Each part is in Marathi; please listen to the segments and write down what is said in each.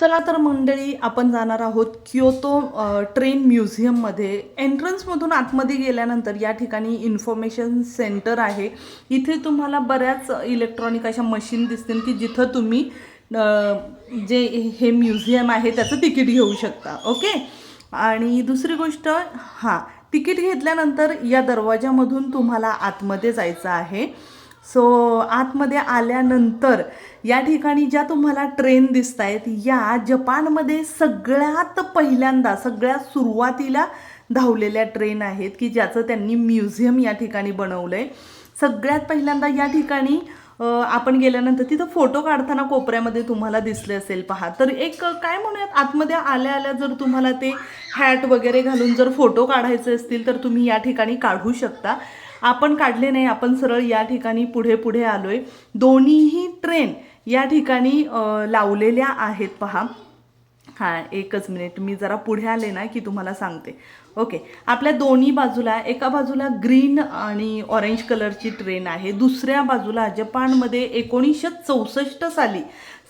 चला तर मंडळी आपण जाणार आहोत क्योतो ट्रेन म्युझियममध्ये. एंट्रन्समधून आतमध्ये गेल्यानंतर या ठिकाणी इन्फॉर्मेशन सेंटर आहे. इथे तुम्हाला बऱ्याच इलेक्ट्रॉनिक अशा मशीन दिसतील की जिथं तुम्ही जे हे म्युझियम आहे त्याचं तिकीट घेऊ शकता. ओके आणि दुसरी गोष्ट हां तिकीट घेतल्यानंतर या दरवाजामधून तुम्हाला आतमध्ये जायचं आहे. सो आतमध्ये आल्यानंतर या ठिकाणी ज्या तुम्हाला ट्रेन दिसत आहेत या जपानमध्ये सगळ्यात पहिल्यांदा सगळ्यात सुरुवातीला धावलेल्या ट्रेन आहेत की ज्याचं त्यांनी म्युझियम या ठिकाणी बनवलं आहे सगळ्यात पहिल्यांदा या ठिकाणी आपण गेल्यानंतर तिथं फोटो काढताना कोपऱ्यामध्ये तुम्हाला दिसले असेल पहा. तर एक काय म्हणूयात आतमध्ये आल्या आल्या जर तुम्हाला ते हॅट वगैरे घालून जर फोटो काढायचे असतील तर तुम्ही या ठिकाणी काढू शकता. आपण काढले नाही आपण सरळ या ठिकाणी पुढे पुढे आलोय. दोन्हीही ट्रेन या ठिकाणी लावलेल्या आहेत पहा. हां एकच मिनिट मी जरा पुढे आले ना की तुम्हाला सांगते. ओके आपल्या दोन्ही बाजूला एका बाजूला ग्रीन आणि ऑरेंज कलरची ट्रेन आहे. दुसऱ्या बाजूला जपानमध्ये एकोणीसशे चौसष्ट साली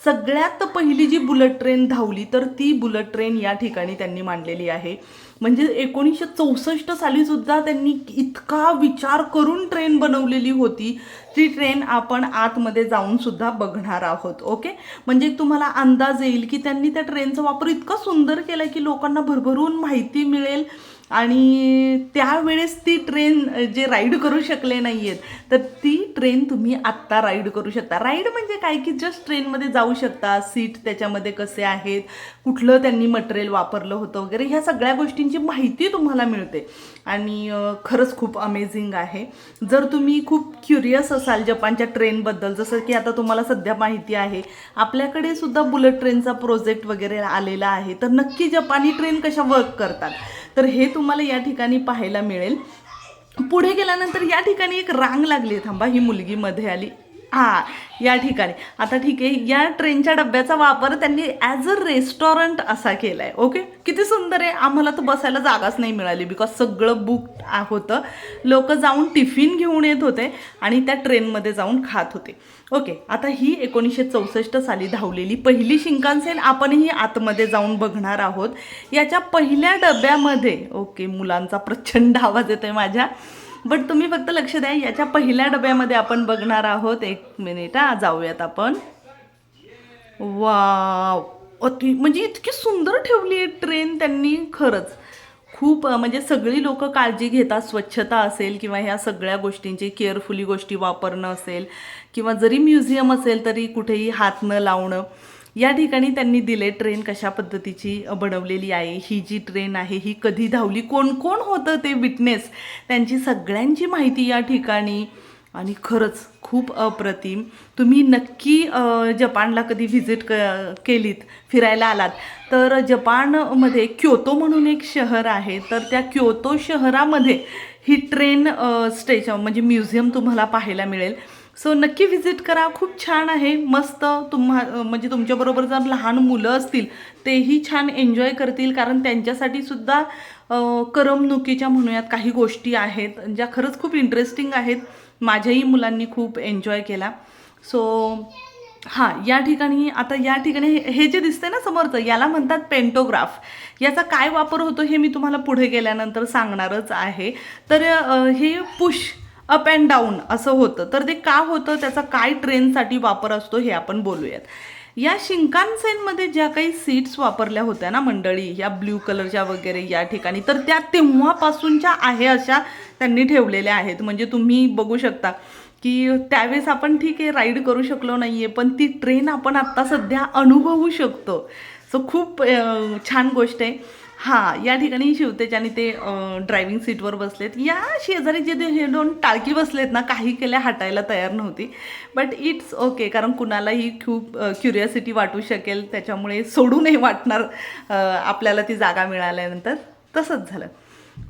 सगळ्यात पहिली जी बुलेट ट्रेन धावली तर ती बुलेट ट्रेन या ठिकाणी त्यांनी मांडलेली आहे. म्हणजे एकोणीसशे चौसष्ट साली सुद्धा त्यांनी इतका विचार करून ट्रेन बनवलेली होती ती ट्रेन आपण आतमध्ये जाऊन सुद्धा बघणार आहोत ओके म्हणजे तुम्हाला अंदाज येईल की त्यांनी त्या ट्रेनचा वापर इतका सुंदर केला की लोकांना भरभरून माहिती मिळेल. आणि त्यावेळेस ती ट्रेन जे राईड करू शकले नाही आहेत तर ती ट्रेन तुम्ही आत्ता राईड करू शकता. राईड म्हणजे काय? की जस्ट ट्रेनमध्ये जाऊ शकता. सीट त्याच्यामध्ये कसे आहेत? कुठलं त्यांनी मटेरियल वापरलं होतं वगैरे? ह्या सगळ्या गोष्टींची माहिती तुम्हाला मिळते. आणि खरंच खूप अमेझिंग आहे. जर तुम्ही खूप क्युरियस असाल जपानच्या ट्रेनबद्दल जसं की आता तुम्हाला सध्या माहिती आहे आपल्याकडे सुद्धा बुलेट ट्रेनचा प्रोजेक्ट वगैरे आलेला आहे तर नक्की जपानी ट्रेन कशा वर्क करतात? तर हे तुम्हाला या ठिकाणी पाहायला मिळेल. पुढे गेल्यानंतर या ठिकाणी एक रांग लागली थांबा ही मुलगी मध्ये आली. हा या ठिकाणी. आता ठीक आहे या ट्रेनच्या डब्याचा वापर त्यांनी ॲज अ रेस्टॉरंट असा केला आहे ओके किती सुंदर आहे. आम्हाला तर बसायला जागाच नाही मिळाली बिकॉज सगळं बुक होतं. लोक जाऊन टिफिन घेऊन येत होते आणि त्या ट्रेनमध्ये जाऊन खात होते. ओके आता ही एकोणीसशे चौसष्ट साली धावलेली पहिली शिंकानसेन आपणही आतमध्ये जाऊन बघणार आहोत. याच्या पहिल्या डब्यामध्ये ओके मुलांचा प्रचंड आवाज येतोय माझ्या. बट तुम्ही फक्त लक्ष द्या याच्या पहिल्या डब्यामध्ये आपण बघणार आहोत. एक मिनिट हा जाऊयात आपण. वाव. अति म्हणजे इतकी सुंदर ठेवली आहे ट्रेन त्यांनी खरंच. खूप म्हणजे सगळी लोक काळजी घेतात स्वच्छता असेल किंवा ह्या सगळ्या गोष्टींची केअरफुली गोष्टी वापरणं असेल किंवा जरी म्युझियम असेल तरी कुठेही हात न लावणं. या ठिकाणी त्यांनी दिले ट्रेन कशा पद्धतीची बनवलेली आहे ही जी ट्रेन आहे ही कधी धावली कोण कोण होतं ते विटनेस त्यांची सगळ्यांची माहिती या ठिकाणी. आणि खरंच खूप अप्रतिम. तुम्ही नक्की जपानला कधी व्हिजिट क केलीत फिरायला आलात तर जपानमध्ये क्योतो म्हणून एक शहर आहे तर त्या क्योतो शहरामध्ये ही ट्रेन स्टेशन म्हणजे म्युझियम तुम्हाला पाहायला मिळेल. सो नक्की व्हिजिट करा. खूप छान आहे. मस्त तुम्हा म्हणजे तुमच्याबरोबर जर लहान मुलं असतील तेही छान एन्जॉय करतील. कारण त्यांच्यासाठी सुद्धा करमणुकीच्या म्हणूयात काही गोष्टी आहेत ज्या खरंच खूप इंटरेस्टिंग आहेत. माझ्याही मुलांनी खूप एन्जॉय केला. सो हां या ठिकाणी आता या ठिकाणी हे- हे जे दिसतंय ना समोरचं याला म्हणतात पेंटोग्राफ याचा काय वापर होतो हे मी तुम्हाला पुढे गेल्यानंतर सांगणारच आहे. तर हे पुश अप अँड डाऊन असं होतं. तर ते का होतं? त्याचा काय ट्रेनसाठी वापर असतो हे आपण बोलूयात. या शिंकानसेनमध्ये ज्या काही सीट्स वापरल्या होत्या ना मंडळी या ब्ल्यू कलरच्या वगैरे या ठिकाणी तर त्या तेव्हापासूनच्या आहे अशा त्यांनी ठेवलेल्या आहेत. म्हणजे तुम्ही बघू शकता की त्यावेळेस आपण ठीक आहे राईड करू शकलो नाही आहे पण ती ट्रेन आपण आत्ता सध्या अनुभवू शकतो. सो खूप छान गोष्ट आहे. हां या ठिकाणी शिवतेज आणि ते ड्रायव्हिंग सीटवर बसलेत. या शेजारी जे हे दोन टाळकी बसलेत ना काही केल्या हटायला तयार नव्हती. बट इट्स ओके कारण कुणालाही खूप क्युरियोसिटी वाटू शकेल. त्याच्यामुळे सोडू नाही वाटणार आपल्याला ती जागा मिळाल्यानंतर. तसंच झालं.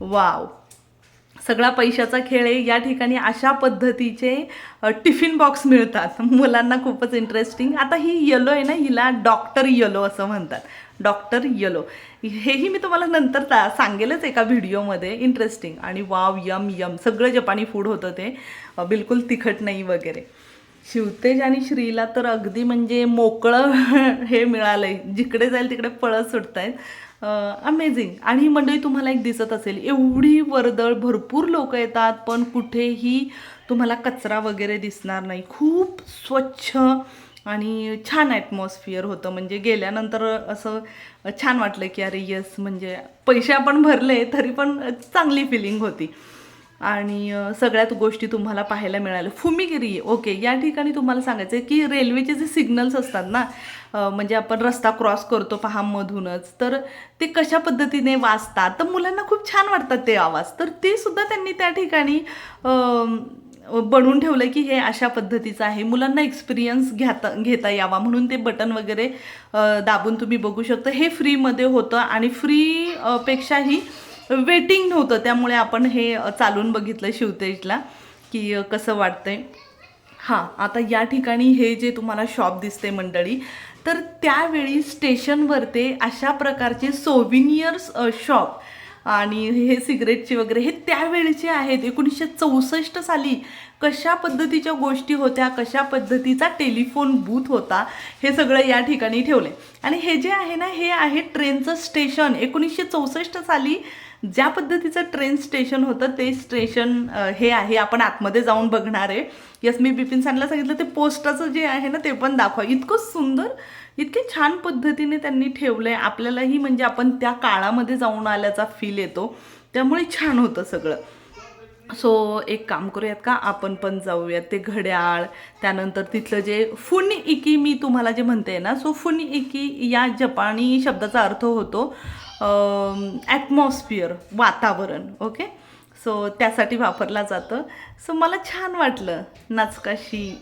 वाव सगळा पैशाचा खेळ आहे. या ठिकाणी अशा पद्धतीचे टिफिन बॉक्स मिळतात. मुलांना खूपच इंटरेस्टिंग आता ही येलो आहे ना हिला डॉक्टर येलो असं म्हणतात. Doctor yellow. हेही मी तुम्हाला नंतर ता सांगेलच एका व्हिडिओमध्ये. इंटरेस्टिंग आणि वाव यम यम. सगळं जपानी फूड होतं ते. बिलकुल तिखट नाही वगैरे. शिवतेज आणि श्रीला तर अगदी म्हणजे मोकळं हे मिळालं आहे जिकडे जाईल तिकडे पळत आहेत अमेझिंग आणि ही मंडळी तुम्हाला एक दिसत असेल एवढी वर्दळ भरपूर लोक येतात पण कुठेही तुम्हाला कचरा वगैरे दिसणार नाही. खूप स्वच्छ आणि छान ॲटमॉस्फिअर होतं. म्हणजे गेल्यानंतर असं छान वाटलं की अरे यस म्हणजे पैसे आपण भरले तरी पण चांगली फिलिंग होती. आणि सगळ्यात गोष्टी तुम्हाला पाहायला मिळाल्या. फुमिगिरी ओके या ठिकाणी तुम्हाला सांगायचं आहे की रेल्वेचे जे सिग्नल्स असतात ना म्हणजे आपण रस्ता क्रॉस करतो पहामधूनच तर ते कशा पद्धतीने वाचतात तर मुलांना खूप छान वाटतात ते आवाज. तर ते सुद्धा त्यांनी त्या ठिकाणी बनवून ठेवलं की हे अशा पद्धतीचं आहे. मुलांना एक्सपिरियन्स घेता घेता यावा. म्हणून ते बटन वगैरे दाबून तुम्ही बघू शकता. हे फ्रीमध्ये होतं आणि फ्री पेक्षाही वेटिंग नव्हतं. त्यामुळे आपण हे चालून बघितलं शिवतेजला की कसं वाटतंय. हां आता या ठिकाणी हे जे तुम्हाला शॉप दिसते मंडळी तर त्यावेळी स्टेशनवर ते अशा प्रकारचे सोविनियर्स शॉप आणि हे सिगरेटचे वगैरे हे त्यावेळेचे आहेत. एकोणीसशे चौसष्ट साली कशा पद्धतीच्या गोष्टी होत्या कशा पद्धतीचा टेलिफोन बूथ होता हे सगळं या ठिकाणी ठेवले आणि हे जे आहे ना हे आहे ट्रेनचं स्टेशन. एकोणीसशे चौसष्ट साली ज्या पद्धतीचं ट्रेन स्टेशन होतं ते स्टेशन हे आहे. आपण आतमध्ये जाऊन बघणार आहे. यस मी बिपिन सांगला सांगितलं ते पोस्टाचं जे आहे ना ते पण दाखवा. इतकं सुंदर इतके छान पद्धतीने त्यांनी ठेवलं आहे आपल्यालाही म्हणजे आपण त्या काळामध्ये जाऊन आल्याचा फील येतो. त्यामुळे छान होतं सगळं. सो एक काम करूयात का? आपण पण जाऊयात. ते घड्याळ त्यानंतर तिथलं जे फुन इकी मी तुम्हाला जे म्हणते ना सो फुन इकी या जपानी शब्दाचा अर्थ होतो ॲटमॉस्फिअर वातावरण ओके सो त्यासाठी वापरला जातं. सो मला छान वाटलं. नाचकाशी.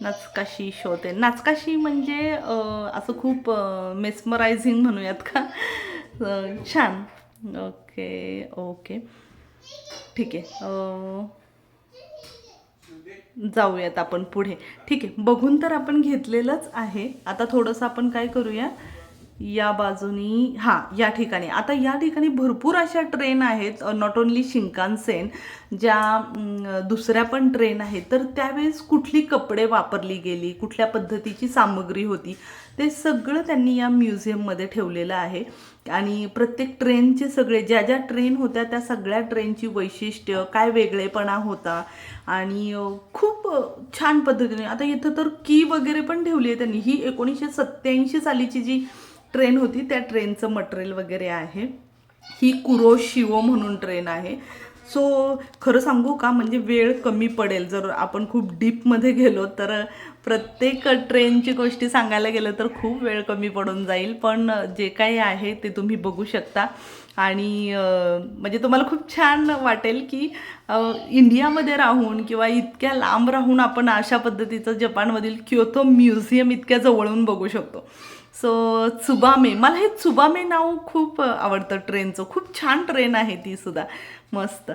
नाचकाशी शो ते. नाचकाशी म्हणजे असं खूप मेस्मरायझिंग म्हणूयात का? छान. Okay okay. ठीक आहे. जाऊयात आपण पुढे. ठीक आहे. बघून तर आपण घेतलेलंच आहे. आता थोडंसं आपण काय करूया? या बाजूनी हां या ठिकाणी. आता या ठिकाणी भरपूर अशा ट्रेन आहेत नॉट ओन्ली शिंकानसेन ज्या दुसऱ्या पण ट्रेन आहेत. तर त्यावेळेस कुठली कपडे वापरली गेली? कुठल्या पद्धतीची सामग्री होती? ते सगळं त्यांनी या म्युझियममध्ये ठेवलेलं आहे. आणि प्रत्येक ट्रेनचे सगळे ज्या ज्या ट्रेन होत्या त्या सगळ्या ट्रेनची वैशिष्ट्य काय वेगळेपणा होता? आणि खूप छान पद्धतीने आता इथं तर की वगैरे पण ठेवली आहे त्यांनी. ही एकोणीसशे सत्त्याऐंशी सालीची जी ट्रेन होती त्या ट्रेनचं मटेरियल वगैरे आहे. ही कुरो शिवो म्हणून ट्रेन आहे. सो खरं सांगू का म्हणजे वेळ कमी पडेल. जर आपण खूप डीपमध्ये गेलो तर प्रत्येक ट्रेनची गोष्टी सांगायला गेलं तर खूप वेळ कमी पडून जाईल. पण जे काही आहे ते तुम्ही बघू शकता. आणि म्हणजे तुम्हाला खूप छान वाटेल की इंडियामध्ये राहून किंवा इतक्या लांब राहून आपण अशा पद्धतीचं जपानमधील क्योतो म्युझियम इतक्या जवळून बघू शकतो. सो चुबामे मला हे चुबामे नाव खूप आवडतं ट्रेनचं. खूप छान ट्रेन आहे ती सुद्धा. मस्त.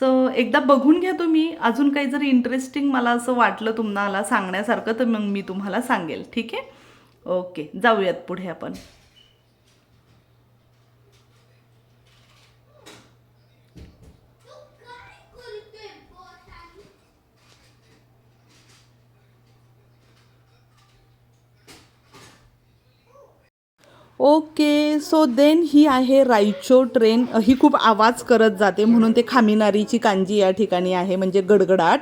सो एकदा बघून घ्या तुम्ही. अजून काही जर इंटरेस्टिंग मला असं वाटलं तुम्हाला सांगण्यासारखं तर मग मी तुम्हाला सांगेल. ठीक आहे? ओके जाऊयात पुढे आपण. ओके सो देन ही आहे रायचो ट्रेन. ही खूप आवाज करत जाते म्हणून ते खामिनारीची कांजी या ठिकाणी आहे म्हणजे गडगडाट.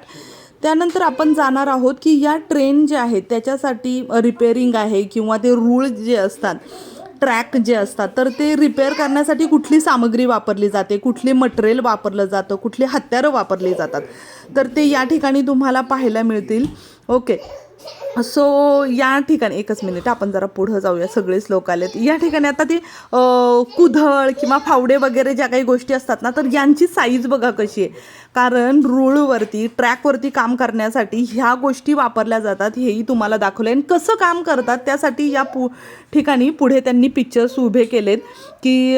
त्यानंतर आपण जाणार आहोत की या ट्रेन ज्या आहेत त्याच्यासाठी रिपेअरिंग आहे किंवा ते रूळ जे असतात ट्रॅक जे असतात तर ते रिपेअर करण्यासाठी कुठली सामग्री वापरली जाते कुठले मटेरियल वापरलं जातं कुठली हत्यारं वापरली जातात. तर ते या ठिकाणी तुम्हाला पाहायला मिळतील. ओके. सो या ठिकाणी एकच मिनिट आपण जरा पुढं जाऊया सगळेच लोक आलेत. या ठिकाणी आता ती कुधळ कुदळ किंवा फावडे वगैरे ज्या काही गोष्टी असतात ना तर यांची साईज बघा कशी आहे. कारण रूळवरती ट्रॅकवरती काम करण्यासाठी ह्या गोष्टी वापरल्या जातात हेही तुम्हाला दाखवलं आणि कसं काम करतात त्यासाठी या पु ठिकाणी पुढे त्यांनी पिक्चर्स उभे केलेत की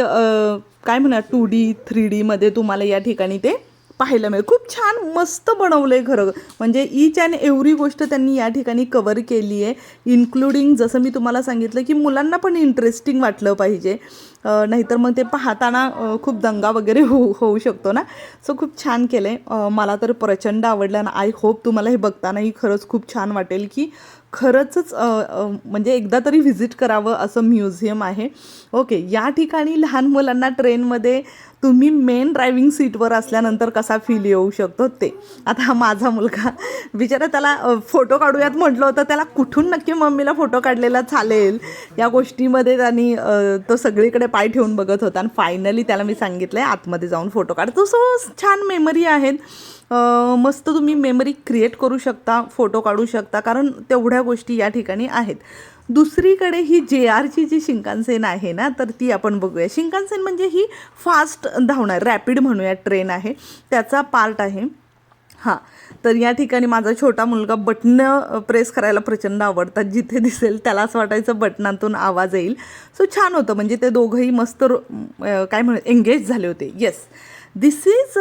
काय म्हणा टू डी थ्री डीमध्ये तुम्हाला या ठिकाणी ते पाहायला मिळेल. खूप छान मस्त बनवलं आहे खरं म्हणजे ईच अँड एव्हरी गोष्ट त्यांनी या ठिकाणी कवर केली आहे इन्क्लुडिंग जसं मी तुम्हाला सांगितलं की मुलांना पण इंटरेस्टिंग वाटलं पाहिजे. नाहीतर मग ते पाहताना खूप दंगा वगैरे होऊ होऊ शकतो ना? सो खूप छान केलं आहे मला तर प्रचंड आवडलं आणि आय होप तुम्हाला हे बघतानाही खरंच खूप छान वाटेल की खरंचच म्हणजे एकदा तरी व्हिजिट करावं असं म्युझियम आहे. ओके या ठिकाणी लहान मुलांना ट्रेनमध्ये तुम्ही मेन ड्रायव्हिंग सीटवर असल्यानंतर कसा फील येऊ शकतो ते. आता माझा मुलगा बिचारा त्याला फोटो काढूयात म्हटलं होतं त्याला कुठून नक्की मम्मीला फोटो काढलेला चालेल? या गोष्टीमध्ये त्यांनी तो सगळीकडे पाय ठेवून बघत होता आणि फायनली त्याला मी सांगितलं आहे आतमध्ये जाऊन फोटो काढतो सो छान मेमरी आहेत. मस्त तुम्ही मेमरी क्रिएट करू शकता फोटो काढू शकता कारण तेवढ्या गोष्टी या ठिकाणी आहेत. दुसरीकडे ही जे आरची जी शिंकानसेन आहे ना तर ती आपण बघूया. शिंकानसेन म्हणजे ही फास्ट धावणार रॅपिड म्हणूया ट्रेन आहे. त्याचा पार्ट आहे. हां तर या ठिकाणी माझा छोटा मुलगा बटणं प्रेस करायला प्रचंड आवडतात. जिथे दिसेल त्याला असं वाटायचं बटनातून आवाज येईल. सो छान होतं. म्हणजे ते दोघंही मस्त रो- काय म्हण एंगेज झाले होते. येस दिस इज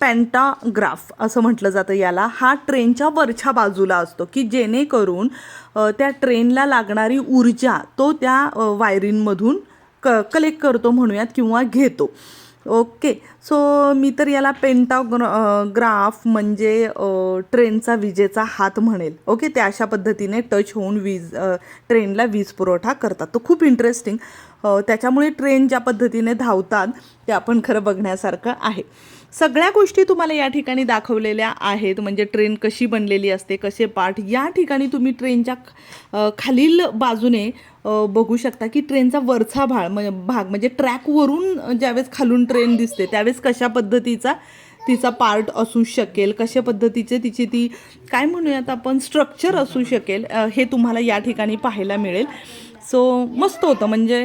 पॅन्टाग्राफ असं म्हटलं जातं याला. हा ट्रेनच्या वरच्या बाजूला असतो की जेणेकरून त्या ट्रेनला लागणारी ऊर्जा तो त्या वायरींमधून क कलेक्ट करतो म्हणूयात किंवा घेतो. ओके सो मी तर याला पेंटाग्रा ग्राफ म्हणजे ट्रेनचा विजेचा हात म्हणेल. ओके ते अशा पद्धतीने टच होऊन वीज ट्रेनला वीज पुरवठा करतात. तो खूप इंटरेस्टिंग त्याच्यामुळे ट्रेन ज्या पद्धतीने धावतात ते आपण खरं बघण्यासारखं आहे. सगळ्या गोष्टी तुम्हाला या ठिकाणी दाखवलेल्या आहेत म्हणजे ट्रेन कशी बनलेली असते कसे पार्ट या ठिकाणी तुम्ही ट्रेनच्या खालील बाजूने बघू शकता की ट्रेनचा वरचा भाग म्हणजे भाग म्हणजे ट्रॅकवरून ज्यावेळेस खालून ट्रेन दिसते त्यावेळेस कशा पद्धतीचा तिचा पार्ट असू शकेल कशा पद्धतीचे तिची ती काय म्हणूयात आपण स्ट्रक्चर असू शकेल हे तुम्हाला या ठिकाणी पाहायला मिळेल. सो मस्त होतं. म्हणजे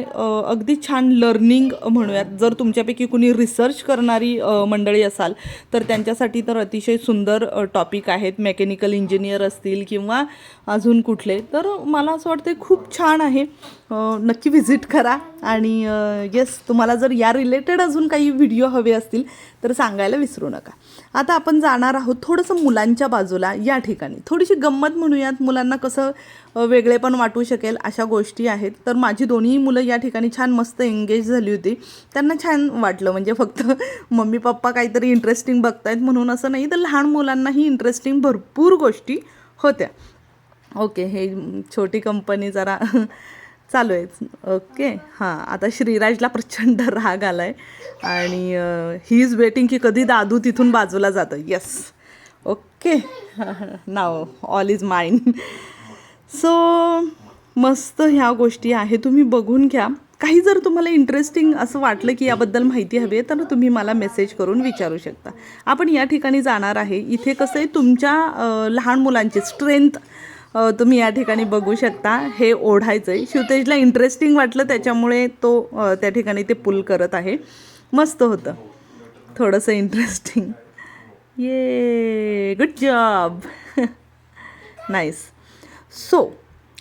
अगदी छान लर्निंग म्हणूयात. जर तुमच्यापैकी कुणी रिसर्च करणारी मंडळी असाल तर त्यांच्यासाठी तर अतिशय सुंदर टॉपिक आहेत. मेकॅनिकल इंजिनियर असतील किंवा अजून कुठले. तर मला असं वाटतं खूप छान आहे. नक्की व्हिजिट करा. आणि येस तुम्हाला जर या रिलेटेड अजून काही व्हिडिओ हवे असतील तर सांगायला विसरू नका. आता आपण जाणार आहोत थोडंसं मुलांच्या बाजूला या ठिकाणी. थोडीशी गंमत म्हणूयात. मुलांना कसं वेगळेपण वाटू शकेल अशा गोष्टी आहेत. तर माझी दोन्ही मुलं या ठिकाणी छान मस्त एंगेज झाली होती. त्यांना छान वाटलं. म्हणजे फक्त मम्मी पप्पा काहीतरी इंटरेस्टिंग बघतायत म्हणून असं नाही. तर लहान मुलांनाही इंटरेस्टिंग भरपूर गोष्टी होत्या. ओके हे छोटी कंपनी जरा चालू आहे ओके हां. आता श्रीराजला प्रचंड राग आला आहे आणि ही इज वेटिंग की कधी दादू तिथून बाजूला जातं. येस ओके नाव ऑल इज माइंड सो मस्त ह्या गोष्टी आहे. तुम्ही बघून घ्या. काही जर तुम्हाला इंटरेस्टिंग असं वाटलं की याबद्दल माहिती हवी आहे तर तुम्ही मला मेसेज करून विचारू शकता. आपण या ठिकाणी जाणार आहे. इथे कसं आहे तुमच्या लहान मुलांची स्ट्रेंथ तुम्ही या ठिकाणी बघू शकता. हे ओढायचं आहे शिवतेजला इंटरेस्टिंग वाटलं त्याच्यामुळे तो त्या ठिकाणी ते पुल करत आहे. मस्त होतं. थोडंसं interesting yeah good job nice so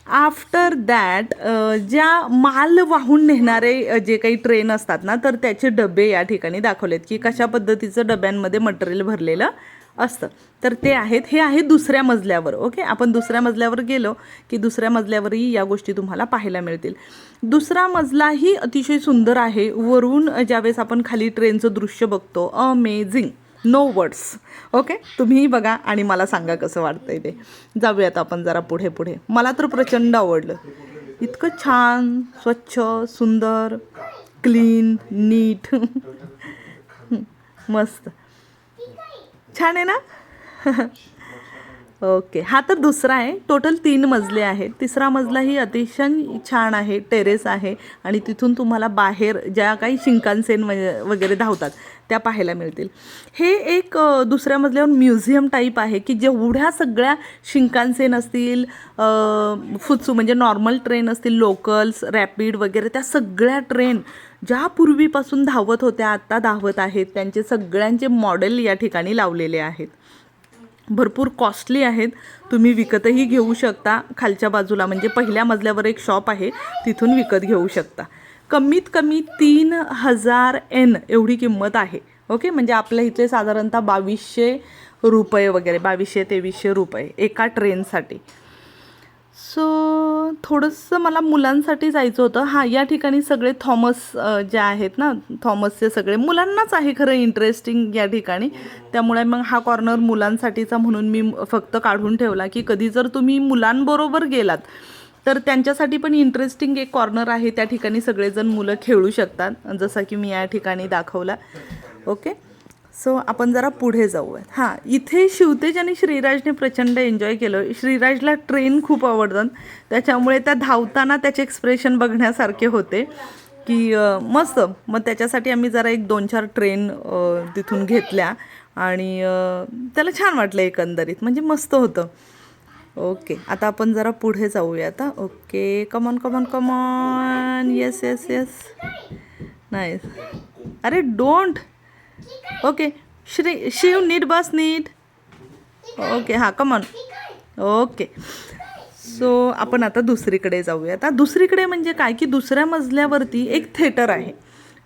after that ज्या माल वाहून नेणारे जे काही ट्रेन असतात ना तर त्याचे डबे या ठिकाणी दाखवलेत की कशा पद्धतीचं डब्यांमध्ये मटेरियल भरलेलं असतं. तर ते आहेत. हे आहे दुसऱ्या मजल्यावर ओके? आपण दुसऱ्या मजल्यावर गेलो की दुसऱ्या मजल्यावरही या गोष्टी तुम्हाला पाहायला मिळतील. दुसरा मजलाही अतिशय सुंदर आहे. वरून ज्यावेळेस आपण खाली ट्रेनचं दृश्य बघतो अमेझिंग नो वर्ड्स ओके तुम्हीही बघा आणि मला सांगा कसं वाटतंय ते. जाऊयात आपण जरा पुढे पुढे. मला तर प्रचंड आवडलं. इतकं छान स्वच्छ सुंदर क्लीन नीट मस्त. छान आहे ना? ओके. हा तर दुसरा आहे. टोटल तीन मजले आहेत. तिसरा मजलाही अतिशय छान आहे. टेरेस आहे. आणि तिथून तुम्हाला बाहेर ज्या काही शिंकानसेन वगैरे धावतात त्या पाहायला मिळतील. हे एक दुसऱ्या मजल्यावर म्युझियम टाईप आहे की जेवढ्या सगळ्या शिंकानसेन असतील फुत्सू म्हणजे नॉर्मल ट्रेन असतील लोकल्स रॅपिड वगैरे त्या सगळ्या ट्रेन ज्या पूर्वीपासून धावत होत्या आत्ता धावत आहेत त्यांचे सगळ्यांचे मॉडेल या ठिकाणी लावलेले आहेत. भरपूर कॉस्टली आहेत. तुम्ही विकतही घेऊ शकता. खालच्या बाजूला म्हणजे पहिल्या मजल्यावर एक शॉप आहे. तिथून विकत घेऊ शकता. कमीत कमी तीन हजार एन एवढी किंमत आहे. ओके म्हणजे आपल्या इथले साधारणतः बावीसशे रुपये वगैरे बावीसशे तेवीसशे रुपये एका ट्रेनसाठी सो थोडंसं मला मुलांसाठी जायचं होतं. हां या ठिकाणी सगळे थॉमस जे आहेत ना थॉमसचे सगळे मुलांनाच आहे खरं इंटरेस्टिंग या ठिकाणी. त्यामुळे मग हा कॉर्नर मुलांसाठीचा म्हणून मी फक्त काढून ठेवला की कधी जर तुम्ही मुलांबरोबर गेलात तर त्यांच्यासाठी पण इंटरेस्टिंग एक कॉर्नर आहे. त्या ठिकाणी सगळेजण मुलं खेळू शकतात. जसं की मी या ठिकाणी दाखवला. ओके सो आपण जरा पुढे जाऊयात. हां इथे शिवतेज आणि श्रीराजने प्रचंड एन्जॉय केलं. श्रीराजला ट्रेन खूप आवडतात त्याच्यामुळे त्या धावताना त्याचे एक्सप्रेशन बघण्यासारखे होते की मस्त. मग त्याच्यासाठी आम्ही जरा एक दोन चार ट्रेन तिथून घेतल्या. आणि त्याला छान वाटलं एकंदरीत. म्हणजे मस्त होतं. ओके आता आपण जरा पुढे जाऊया आता okay come on come on come on yes yes yes नाही अरे डोंट ओके. श्री शिव नीट बस नीट. ओके हां कमन ओके. सो आपण आता दुसरीकडे जाऊया आता दुसरीकडे म्हणजे काय? की दुसऱ्या मजल्यावरती एक थिएटर आहे.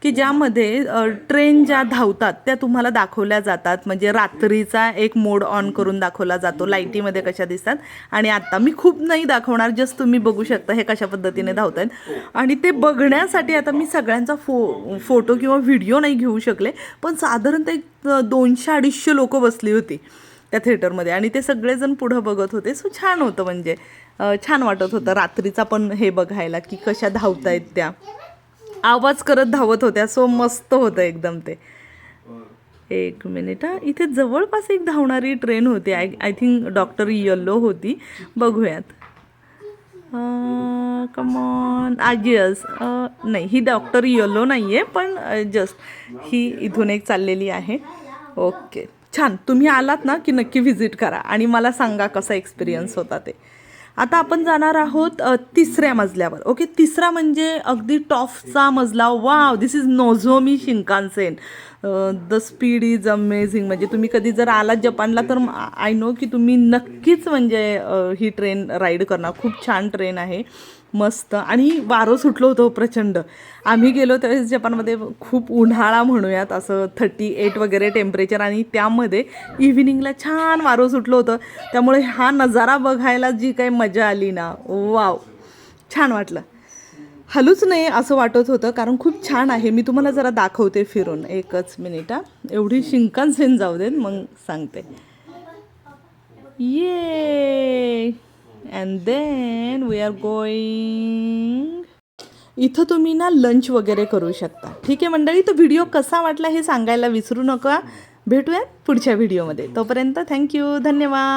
की ज्यामध्ये ट्रेन ज्या धावतात त्या तुम्हाला दाखवल्या जातात. म्हणजे रात्रीचा एक मोड ऑन करून दाखवला जातो. लाईटीमध्ये कशा दिसतात. आणि आता मी खूप नाही दाखवणार. जस्ट तुम्ही बघू शकता हे कशा पद्धतीने धावत आहेत आणि ते बघण्यासाठी आता मी सगळ्यांचा फो फोटो किंवा व्हिडिओ नाही घेऊ शकले. पण साधारणतः एक दोनशे अडीचशे लोकं बसली होती त्या थिएटरमध्ये. आणि ते सगळेजण पुढं बघत होते. सो छान होतं म्हणजे छान वाटत होतं रात्रीचा पण हे बघायला की कशा धावतायत त्या. आवाज करत धावत होत्या. सो मस्त होतं एकदम ते. एक मिनिट हा. इथे जवळपास एक धावणारी ट्रेन होती. I I think doctor yellow होती. बघूयात. कमॉन आजियस नाही ही डॉक्टर येल्लो नाही आहे पण जस्ट ही इथून एक चाललेली आहे. ओके छान. तुम्ही आलात ना की नक्की व्हिजिट करा आणि मला सांगा कसा एक्सपिरियन्स होता ते. आता आपण जाणार आहोत तिसऱ्या मजल्यावर. ओके? तिसरा म्हणजे अगदी टॉपचा मजला. Wow! This is Nozomi Shinkansen the speed is amazing म्हणजे तुम्ही कधी जर आलात जपानला तर आय नो की तुम्ही नक्कीच म्हणजे ही ट्रेन राईड करणार. खूप छान ट्रेन आहे. मस्त. आणि वारं सुटलं होतं प्रचंड. आम्ही गेलो त्यावेळेस जपानमध्ये खूप उन्हाळा म्हणूयात असं थर्टी एट वगैरे टेम्परेचर आणि त्यामध्ये इव्हिनिंगला छान वारं सुटलं होतं. त्यामुळे हा नजारा बघायला जी काही मजा आली ना वाव. छान वाटलं. हलूच नाही असं वाटत होतं कारण खूप छान आहे. मी तुम्हाला जरा दाखवते फिरून. एकच मिनिट हा. एवढी शिंकानसेन जाऊ देत मग सांगते. Yeah! And then we are going इथं तुम्ही ना लंच वगैरे करू शकता. ठीक आहे मंडळी तो व्हिडिओ कसा वाटला हे सांगायला विसरू नका. भेटूया पुढच्या व्हिडिओमध्ये तोपर्यंत थँक्यू धन्यवाद.